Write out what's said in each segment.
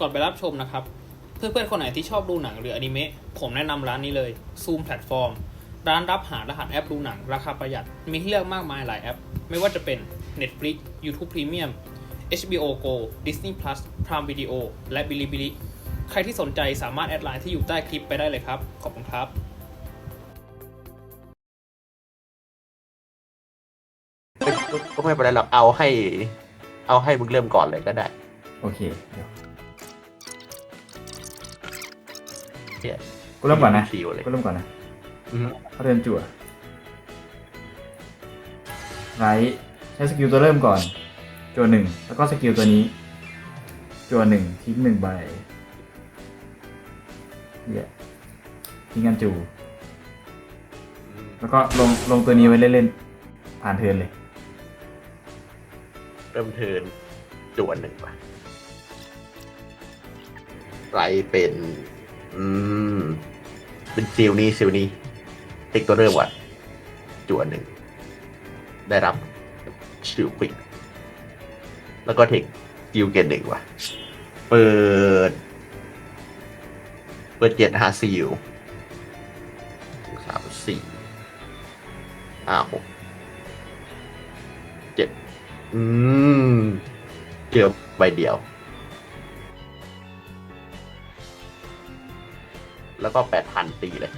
ก่อนไปรับชมนะครับ เพื่อนๆคนไหนที่ชอบดูหนังหรืออนิเมะผมแนะนำร้านนี้เลย Zoom Platform ร้านรับหารหัสแอปดูหนังราคาประหยัด มีให้เลือกมากมายหลายแอป ไม่ว่าจะเป็น Netflix YouTube Premium HBO Go Disney Plus Prime Video และ Bilibili ใครที่สนใจสามารถแอดไลน์ที่อยู่ใต้คลิปไปได้เลยครับ ขอบคุณครับก็ก็ไม่เป็นไรหรอกเอาให้ เอาให้มึงเริ่มก่อนเลยก็ได้ โอเคเดี๋ยว เนี่ยกูเริ่มก่อนนะชิวเลยกูเริ่มก่อนนะอือฮึเขาเดินจั่วไรใช้สกิลตัวเริ่มก่อน จั่วหนึ่งแล้วก็สกิลตัวนี้ จั่วหนึ่งทิ้งหนึ่งใบเหี้ยทิ้งกันจูแล้วก็ลงลงตัวนี้ไว้เล่นๆผ่านเทิร์นเลย เริ่มเทิร์นจวนหนึ่งป่ะไรเป็น อืม เป็นซิลนี้ซิลนี้เทคตัวเริ่มก่อนจวนหนึ่ง ได้รับชิวควิกแล้วก็เทคซิลเกนหนึ่งว่ะ เปิด เปิดเจ็ดหาซิลสามสี่ห้าหกเจ็ดอืมเจอใบเดียว แล้วก็แปดพันตีเลย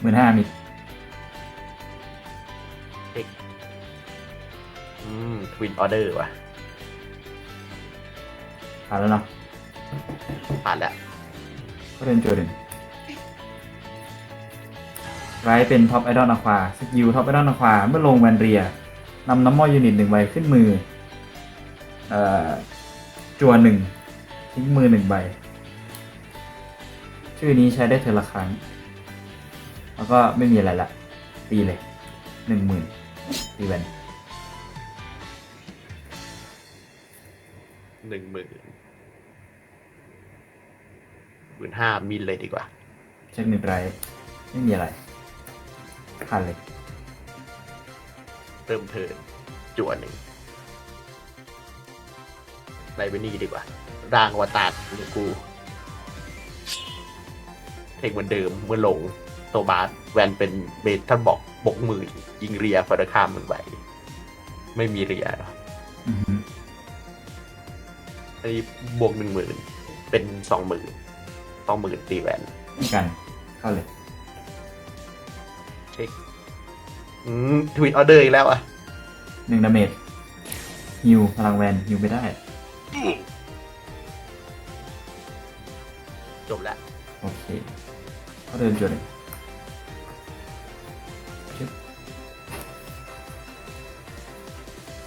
หมื่นห้ามิดอืมทวินออเดอร์ว่ะผ่านแล้วเนาะผ่านแล้วก็เดินจั่วหนึ่งไรเป็นท็อปไอดอลอะควาสกิลท็อปไอดอลอะควาเมื่อลงแวนเรียนำน้ำมอยูนิตหนึ่งใบขึ้นมือ เอ่อ จั่วหนึ่ง ทิ้งมือหนึ่งใบ ชื่อนี้ใช้ได้เทอละครั้ง แล้วก็ไม่มีอะไรละ ตีเลยหนึ่งหมื่นตีแวนหนึ่งหมื่นหมื่นห้ามิลเลยดีกว่า เช็คหนึ่งไรไม่มีอะไรผ่านเลยเริ่มเทิร์นจวนหนึ่ง ไลเบนี่ดีกว่า ร่างอวตารของกูเทคเหมือนเดิมเมื่อลงโตบาสแวนเป็นเบทัลบอกบกมือยิงเรียฟาร์ข้ามหนึ่งใบไม่มีเรียอือหืออันนี้บวกหนึ่งหมื่นเป็นสองหมื่นสองหมื่นตีแวนนี่กันเข้าเลยเช็คอืมทวินออเดอร์อีกแล้วอะหนึ่งดาเมจฮิวพลังแวนฮิวไม่ได้ จบแล้วโอเคเขาเดินจุดเลย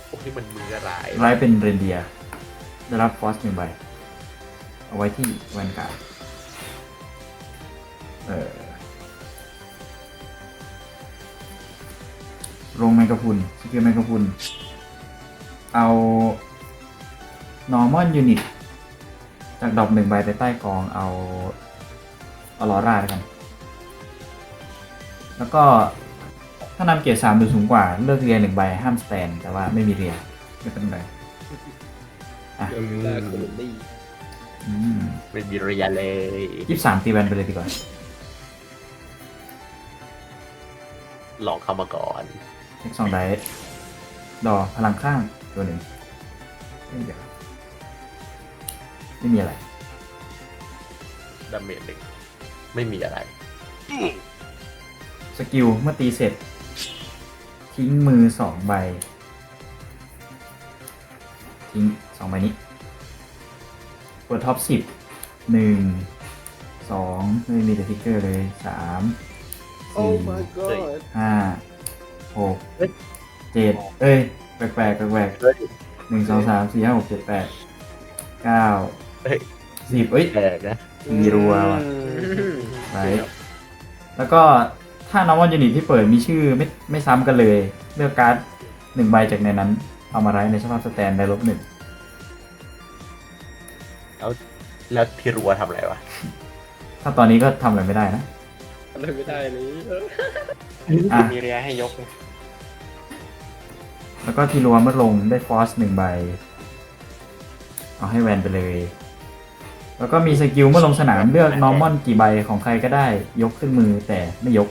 โอ้ที่มันมืออะไรไลฟ์เป็นเรนเดียร์ได้รับฟอสหนึ่งใบ เอาไว้ที่แวนการ์ดเออลงแมงกะพรุนสกิลแมงกะพรุนเอา normal unit จากดอกหนึ่งใบไปใต้กองเอาเอาลอร่าแล้วกัน แล้วก็ถ้านำเกียร์สามหรือสูงกว่า เลือกเรียนหนึ่งใบห้ามสแตน แต่ว่าไม่มีเรียไม่เป็นไรอะได้คุณดีอืมไม่มีเรียเลยยี่สิบสามตีแวนไปเลยดีกว่าลองเข้ามาก่อนเช็คสองไดส์ดอพลังข้างตัวหนึ่งไม่เดี๋ยว ไม่มีอะไรดาเมจหนึ่งไม่มีอะไร สกิลเมื่อตีเสร็จ ทิ้งมือสองใบ ทิ้งสองใบนี้เปิดท็อปสิบหนึ่งสองไม่มีแต่ทิกเกอร์เลยสามโอ้สี่ my god ห้าหกเฮ้ย เจ็ดเอ้ย แปลกๆแปลกแปลกหนึ่งสองสามสี่ห้าหกเจ็ดแปดเก้าเฮ้ย สิบเอ้ยแปลกนะมีรัวว่ะไปแล้วก็ถ้าน้องวันยูนิตที่เปิดมีชื่อไม่ไม่ซ้ำกันเลย เลือกการ์ดหนึ่งใบจากในนั้น เอามาไรในสภาพสแตนได้ลบหนึ่งแล้วที่รัวทำอะไรวะถ้าตอนนี้ก็ทำอะไรไม่ได้นะทำอะไรไม่ได้เลยอะมีเรียให้ยกไงแล้วก็ทีรัวเมื่อลงได้ฟอสหนึ่งใบ เอาให้แวนไปเลย แล้วก็มีสกิลเมื่อลงสนามเลือกนอร์มอนกี่ใบของใครก็ได้ ยกขึ้นมือแต่ไม่ยก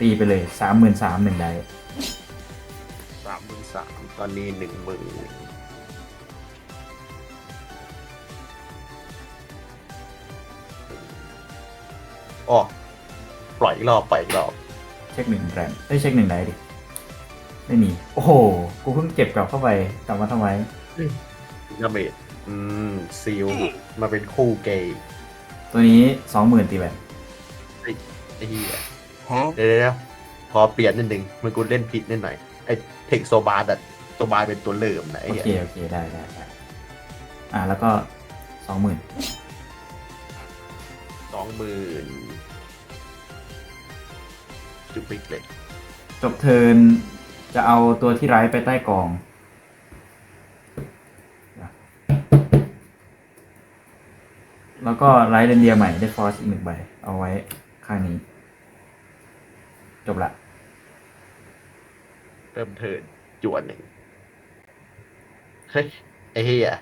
ตีไปเลยสามหมื่นสามหนึ่งใดสามหมื่นสามตอนนี้หนึ่งหมื่นอ๋อปล่อยอีกรอบปล่อยอีกรอบเช็คหนึ่งแรมได้ยเช็คหนึ่งใดดิไม่มี โอ้โห กูเพิ่งเก็บกลับเข้าไปกลับมาทำไมนาเมด อืมซิลมาเป็นคู่เกย์ตัวนี้สองหมื่นตีแวนไอ้เหี้ยเดี๋ยวเดี๋ยวขอเปลี่ยนนิดนึงมันกูเล่นผิดนิดหน่อยไอ้เทคโซบาร์แต่โซบาร์เป็นตัวเริ่มนะไอ้โอเหี้ยเคโอเคได้ได้ได้อ่าแล้วก็สองหมื่นสองหมื่นจุดปิกเลย จบเทิร์นจะเอาตัวที่ไร้ไปใต้กอง แล้วก็ไร้เรนเดียร์ใหม่ได้ฟอร์สอีกหนึ่งใบ เอาไว้ข้างนี้ จบละ เริ่มเทิร์นจวนหนึ่งเฮ้ยไอ้เหี้ย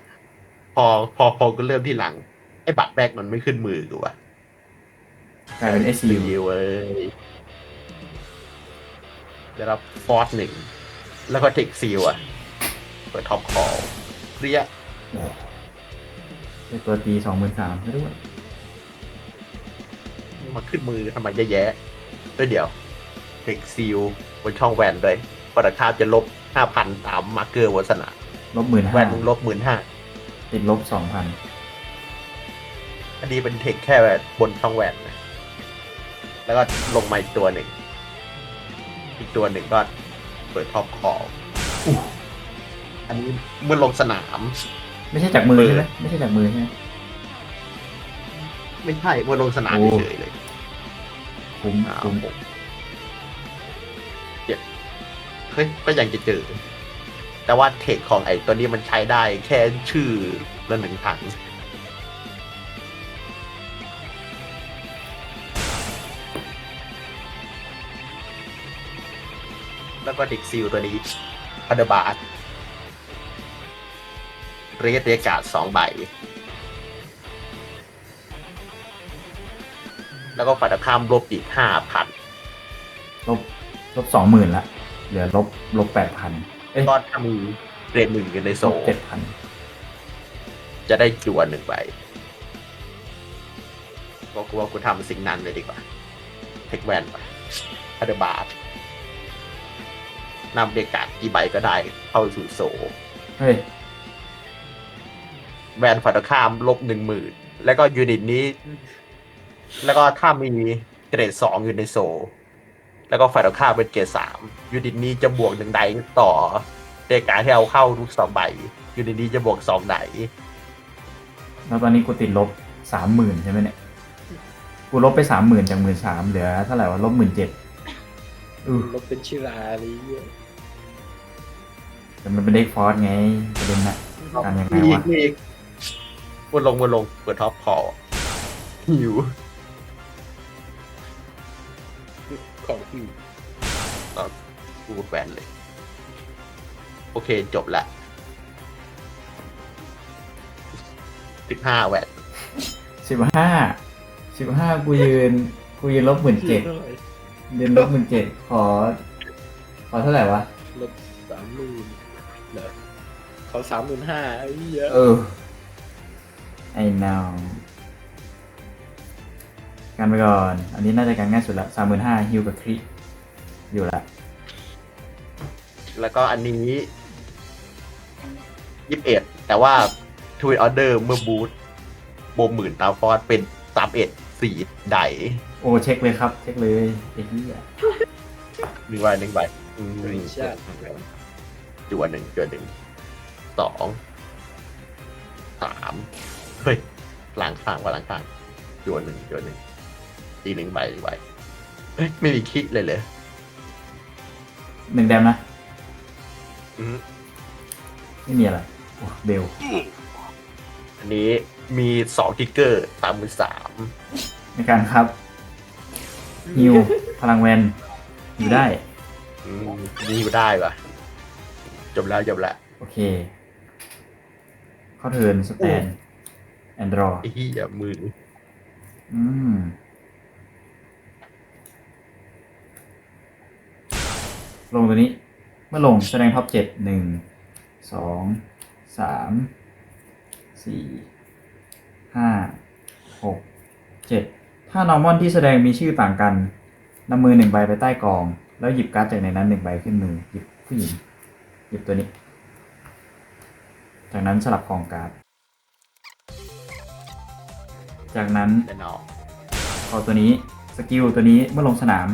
พอพอพอกูเริ่มที่หลัง ไอ้บัตรแรกมันไม่ขึ้นมือกูว่ะกลายเป็นซี SCU เว้ยได้รับฟอร์สหนึ่ง แล้วก็เทคซีลอะ เปิดท็อปคอลเรีย ได้ตัวตีสองหมื่นสามด้วยมาขึ้นมือทำไมเยอะแยะด้วยเดี๋ยวเทคซีลบนช่องแวนเลยปราคาจะลบห้าพันตามมาร์เกอร์วัสนาลบหมื่นแวห้านลบหมื่นห้าติดลบสองพันอันนี้เป็นเทคแค่บนช่องแวนนะแล้วก็ลงมาอีกตัวหนึ่ง อีกตัวหนึ่งก็เปิดท็อปคอลอันนี้เมื่อลงสนาม ไม่ใช่จากมือเปิดใช่ไหมไม่ใช่จากมือใช่ไหมไม่ใช่เมื่อลงสนามโอ้เฉยๆเลยคุ้มอ้าวคุ้มผมเจ็บเฮ้ยก็ยังจะเจอ แต่ว่าเทคของไอ้ตัวนี้มันใช้ได้แค่ชื่อละหนึ่งถังแล้วก็เด็กซิลตัวนี้พันเดบาร์ เรียกเรียกการ์ดสองใบ แล้วก็ฝ่ายตรงข้ามลบอีกห้าพันลบลบสองหมื่นละ เหลือลบลบแปดพันเอ้ยก็ถ้ามีเรนหนึ่งอยู่ในโซลบเจ็ดพันจะได้จวนหนึ่งใบก็กูว่ากูทำสิ่งนั้นเลยดีกว่า เทคแวนไปพันเดบาร์นำเด็กการ์ดกี่ใบก็ได้เข้าสู่โซเฮ้ย แวนฝ่ายตรงข้ามลบหนึ่งหมื่นแล้วก็ยูนิตนี้ แล้วก็ถ้ามีเกรดสองอยู่ในโซ แล้วก็ฝ่ายตรงข้ามเป็นเกรดสามยูนิตนี้จะบวกหนึ่งไดต่อเดกการดที่เอาเข้าทุกสองใบยูนิตนี้จะบวกสองไดแล้วตอนนี้กูติดลบสามหมื่นใช่ไหมเนี่ยกูลบไปสามหมื่นจากหมื่นสามเหลือเท่าไหร่วะลบหมื่นเจ็ดอือลบเป็นชิราอะไรเงี้ยแต่มันเป็นเด็กฟอร์สไงประเด็นน่ะการยังไงมีอีวะ กมีอีกวนลงวนลง เปิดท็อปพอหิวของอีกกูแวนเลย โอเคจบละสิบห้าแวนสิบห้าสิบห้ากูยืน กูยืนลบหมื่นเจ็ดเท่าไหร่ยืนลบหมื่นเจ็ดขอ ขอเท่าไหร่วะลบสามหมื่นเหรอเขาสามหมื่นห้าไอ้เหี้ยเออ ไอ้นาวกันไปก่อน อันนี้น่าจะการง่ายสุดละสามหมื่นห้าฮิวกับคริอยู่ละแล้วก็อันนี้ยี่สิบเอ็ดแต่ว่าทวิตออเดอร์เมื่อบูทโบมหมื่นตามฟอสเป็นสามเอ็ดสี่ไดโอ้เช็คเลยครับ เช็คเลยไอ้เหี้ยหนึ่งใบหนึ่งใบอืมริชาร์ดจวนหนึ่งจวนหนึ่งสองสาม เฮ้ยหลังข้างว่าหลังข้างจวนหนึ่งจวนหนึ่งอีกหนึ่งใบหนึ่งใบเฮ้ยไม่มีคิดเลยเลยหนึ่งแดมนะอืมไม่มีอะไรโอ้เบลอันนี้มีสองทิกเกอร์สามหมื่นสามในการครับฮิวพลังแวนอยู่ได้อืมนี่อยู่ได้ปะจบแล้วจบแล้วโอเค เข้าเทิร์นสแตน แอนดรอไอ้เหี้ยมืออืมลงตัวนี้ เมื่อลงแสดงท็อปเจ็ดหนึ่งสองสามสี่ห้าหกเจ็ดถ้านอร์มอนที่แสดงมีชื่อต่างกันนำมือหนึ่งใบไปใต้กอง แล้วหยิบการ์ดจากในนั้นหนึ่งใบขึ้นมือหยิบผู้หญิงหยิบตัวนี้ จากนั้นสลับกองการ์ด จากนั้นแน่นอนพอตัวนี้สกิลตัวนี้เมื่อลงสนาม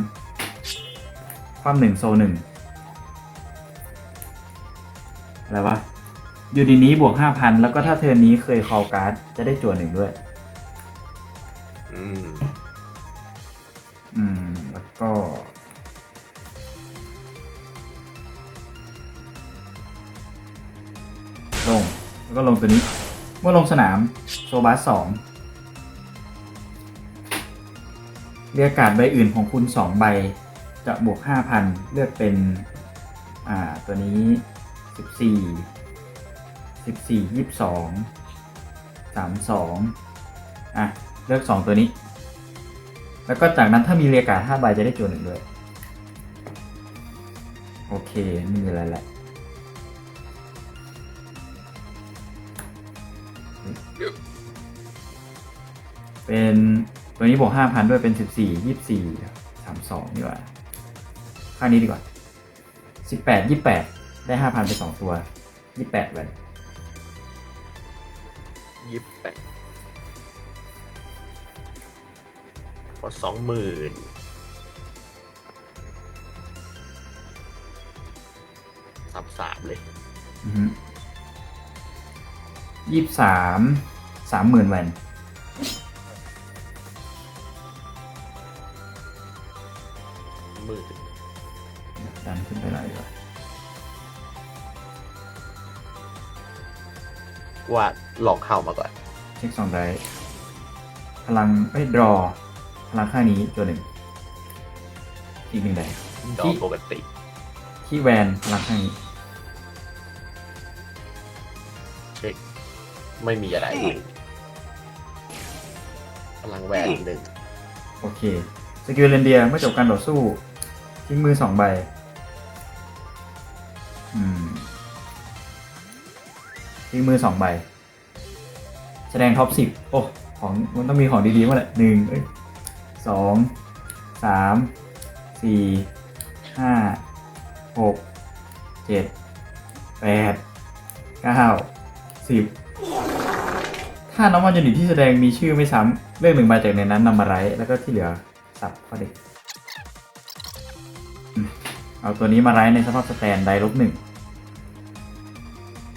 ความหนึ่งโซหนึ่งอะไรวะอยู่ดีนี้บวกห้าพันแล้วก็ถ้าเทิร์นนี้เคยคอลการ์ดจะได้จวนหนึ่งด้วย อืม อืม แล้วก็ ลง แล้วก็ลงตัวนี้ เมื่อลงสนาม โซบัสสอง เรียกการ์ดใบอื่นของคุณสองใบ จะบวกห้าพันเลือกเป็นอ่าตัวนี้สิบสี่สิบสี่ยี่สิบสองสามสองอะเลือกสองตัวนี้ แล้วก็จากนั้นถ้ามีเรียกการ์ดห้าใบจะได้จวนหนึ่งด้วย โอเคไม่มีอะไรแหละเป็น ตัวนี้บวกห้าพันด้วยเป็นสิบสี่ยี่สี่สามสองดีกว่าข้างนี้ดีกว่าสิบแปดยี่แปดได้ห้าพันไปสองตัวยี่แปดแวนยี่สิบแปดพอสองหมื่นสามสามเลยยี่สามสามหมื่นแวน ว่าลองเข้ามาก่อน เช็คสองได้พลังเอ้ยดรอ พลังข้างนี้ตัวหนึ่ง อีกหนึ่งใดดอที่ปกติ ที่แวนพลังข้างนี้เช็คไม่มีอะไรพลังแหวนอีกหนึ่งโอเค สกิลเรนเดียเมื่อจบการต่อสู้ทิ้งมือสองใบ อืม ทิ้งมือสองใบ แสดงท็อปสิบโอ้ ของมันต้องมีของดีๆมาแหละหนึ่งสองสามสี่ห้าหกเจ็ดแปดเก้าสิบถ้าน้องมันยูนิตที่แสดงมีชื่อไม่ซ้ำเลือกหนึ่งใบจากในนั้นนำมาไรท์แล้วก็ที่เหลือสับข้อเด็ก เอาตัวนี้มาไรท์ในสภาพสแตนได้ลบหนึ่ง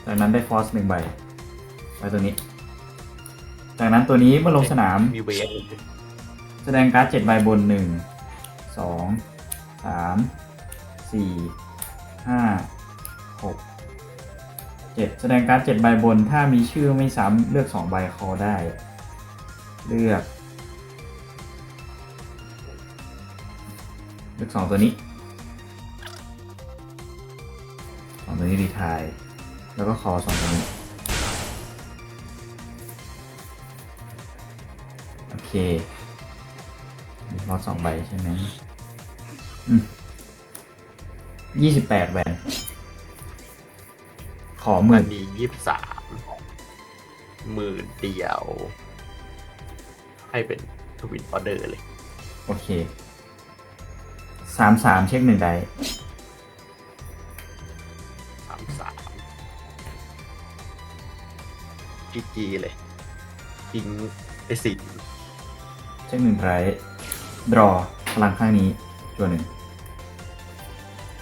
จากนั้นได้ฟอสหนึ่งใบไว้ตัวนี้ จากนั้นตัวนี้เมื่อลงสนาม มีเวฟแสดงการ์ดเจ็ดใบบนหนึ่งสองสามสี่ห้าหกเจ็ดแสดงการ์ดเจ็ดใบบน ถ้ามีชื่อไม่ซ้ำเลือกสองใบคอได้ เลือกเลือกสองตัวนี้สองตัวนี้รีไทาย แล้วก็คอสองตัวนี้โอเคมีพอสองใบใช่ไหมอืมยี่สิบแปดแวนขอหมัมื่นนมียี่สิบสามหมื่นเดียว ให้เป็นทวินออเดอร์เลย โอเคสามสามเช็คหนึ่งได้ จีจีเลยทิ้งไปสิเช็คหนึ่งไรดรอพลังข้างนี้ตัวหนึ่ง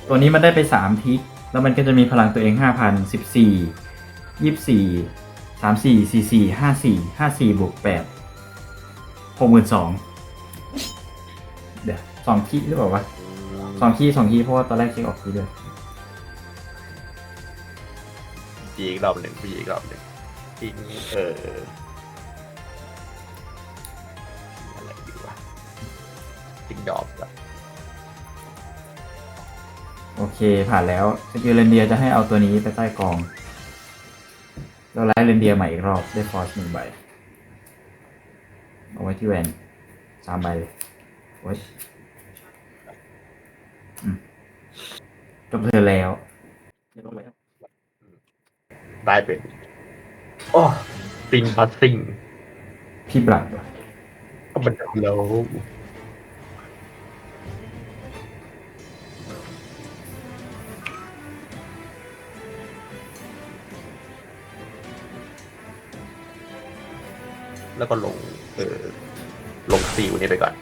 ตัวนี้มันได้ไปสามทิก แล้วมันก็จะมีพลังตัวเองห้าพันสิบสี่ยี่สี่สามสี่สี่สี่ห้าสี่ห้าสี่บวกแปดหกหมื่นสองเดี๋ยวสองคีหรือเปล่าวะสองคีสองคีเพราะว่าตอนแรกเช็คออกคีเดียวจีอีกรอบหนึ่งพี่อีกรอบหนึ่ง ทิ้งเอออะไรดีวะทิ้งดอกแบบโอเคผ่านแล้วสกิลเรนเดียจะให้เอาตัวนี้ไปใต้กองเราไล่เรนเดียร์ใหม่อีกรอบได้ฟอร์สหนึ่งใบเอาไว้ที่แวนสามใบเลยโอ้ยอืมจบเธอแล้วเรียบร้อยแล้วได้เป็น โอ้ปิงพัสซิงพี่บลัดว่ะก็มันแล้วแล้วก็ลง เออ ลงซีลนี้ไปก่อน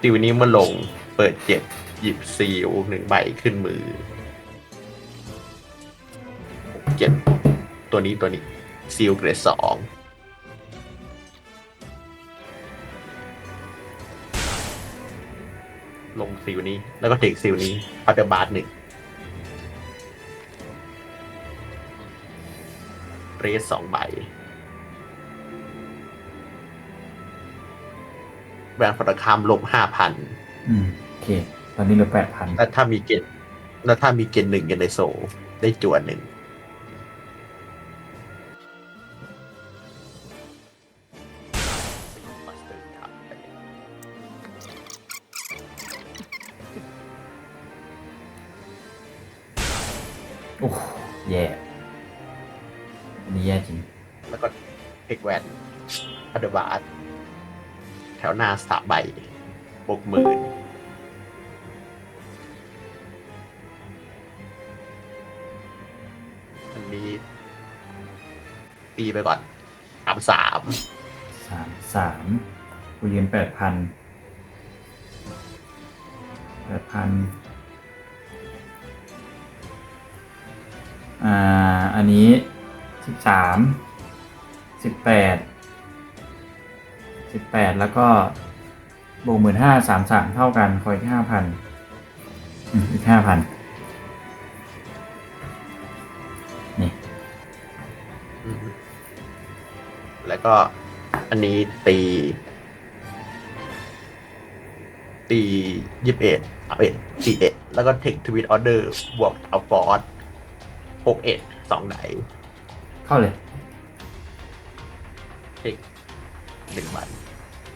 ซีลนี้เมื่อลง เปิดเจ็บหยิบซีลหนึ่งใบขึ้นมือเจ็บตัวนี้ตัวนี้ ซีลเกรดสองลงซีลนี้ แล้วก็เทคซีลนี้พัตเตอร์บาร์หนึ่งเรสสองใบแวนฝัตคามลบห้าพันอืมโอเค ตอนนี้เหลือแปดพันแล้วถ้ามีเกณฑ์แล้วถ้ามีเกณฑ์หนึ่งกันในโซลได้จวนหนึ่ง ถวหน้าสามใบบกหมื่นอันนี้ตีไปก่อนสามสามสามสามกูยืนแปดพันแปดพันอ่า อันนี้สิบสามสิบแปด สิบแปดแล้วก็บวกหมื่นห้าสามสามเท่ากันคอยที่ห้าพันอีกห้าพันนี่อืมแล้วก็อันนี้ตี ตียี่สิบเอ็ดเอาเอ็ดสี่เอ็ดแล้วก็เทคทวิตออเดอร์บวกเอาฟอร์สหกเอ็ดสองไหนเข้าเลยเทคหนึ่งวัน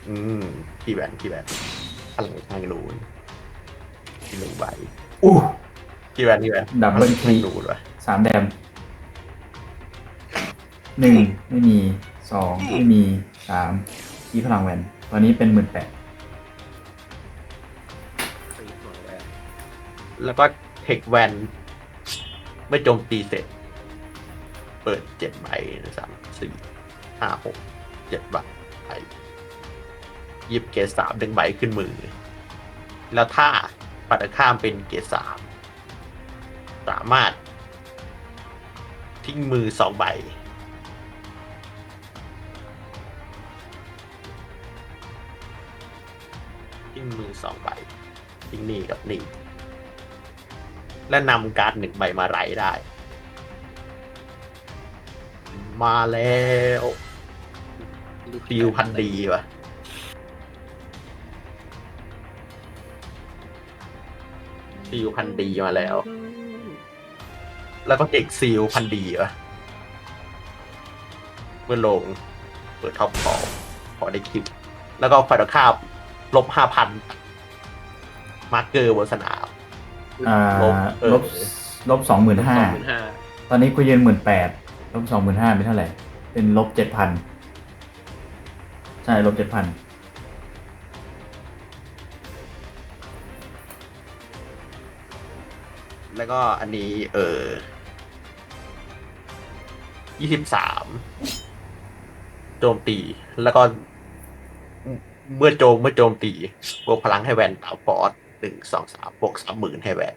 อืมที่แบนที่แบนพลังทางนูนที่หนึ่งใบอู้ที่แบนที่แบนดับเบิลคลิกนูนวะสามแดมหนึ่งไม่มีสองไม่มีสามที่พลังแวนตอนนี้เป็นหมื่นแปดแล้วก็เทคแวนเมื่อโจมตีเสร็จ เปิดเจ็ดใบสามสี่ห้าหกเจ็ดใบ หยิบเกรดสามหนึ่งใบขึ้นมือ แล้วถ้าปัดข้ามเป็นเกรดสามสามารถ ทิ้งมือสองใบ ทิ้งมือสองใบ ทิ้งนี่กับนี่ และนำการ์ดหนึ่งใบมาไรได้ มาแล้วฟิวพันดีว่ะ ฟิวพันดีมาแล้ว แล้วก็เด็กซีลพันดีว่ะเมื่อลง เปิดท็อปคอพอได้คลิป แล้วก็ไฟตะคาบลบห้าพันมาร์เกอร์บนสนามอ่าลบเออลบลบสองหมื่นห้าสองหมื่นห้าตอนนี้กูยืนหมื่นแปดลบสองหมื่นห้าเป็นเท่าไหร่ เป็นลบเจ็ดพันใช่ลบเจ็ดพัน แล้วก็อันนี้ เออยี่สิบสามโจมตี แล้วก็ เมื่อโจมเมื่อโจมตีบวกพลังให้แวนต่าฟอร์สหนึ่งสองสามบวกสามหมื่นให้แวน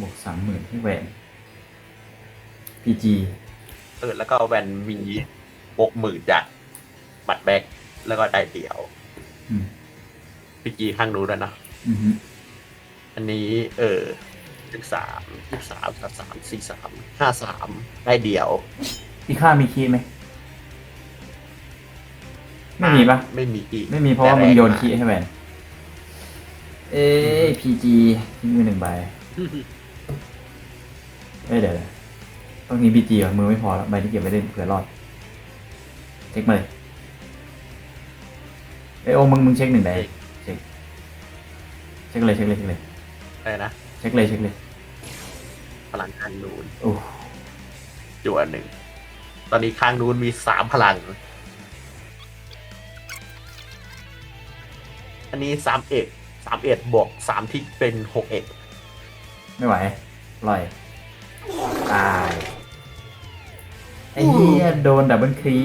บวกสามหมื่นที่แหวนพีจีเออแล้วก็แวนมีบวกหมื่นจากบัตรแบ็กแล้วก็ได้เดี่ยว อืมพีจีข้างนู้นแล้วยนะ อือฮึ อันนี้เออสิบสามสิบสามสามสามสี่สามห้าสามได้เดี่ยวอีค่ามีคีย์ไหมไม่มีปะไม่มีอีกไม่มีเพราะว่ามึงโยนคีย์ให้แหวนเอ้พีจีทิ้งไปหนึ่งใบเอ้ยเดี๋ยวต้องมีบีจีอะมือไม่พอแล้วใบที่เก็บไว้เล่นเผื่อรอดเช็คมาเลยเอ้ยโอ้มึงมึงเช็คหนึ่งได้เช็คเช็คเลยเช็คเลยเช็คเลย อะไรนะเช็คเลยเช็คเลยพลังข้างนู้นโอ้จั่วหนึ่ง ตอนนี้ข้างนู้นมีสามพลัง อันนี้สามเอ็ดสามเอ็ดบวกสามทิกเป็นหกเอ็ดไม่ไหวปล่อยตายไอ้เหี้ยโดนดับเบิลครี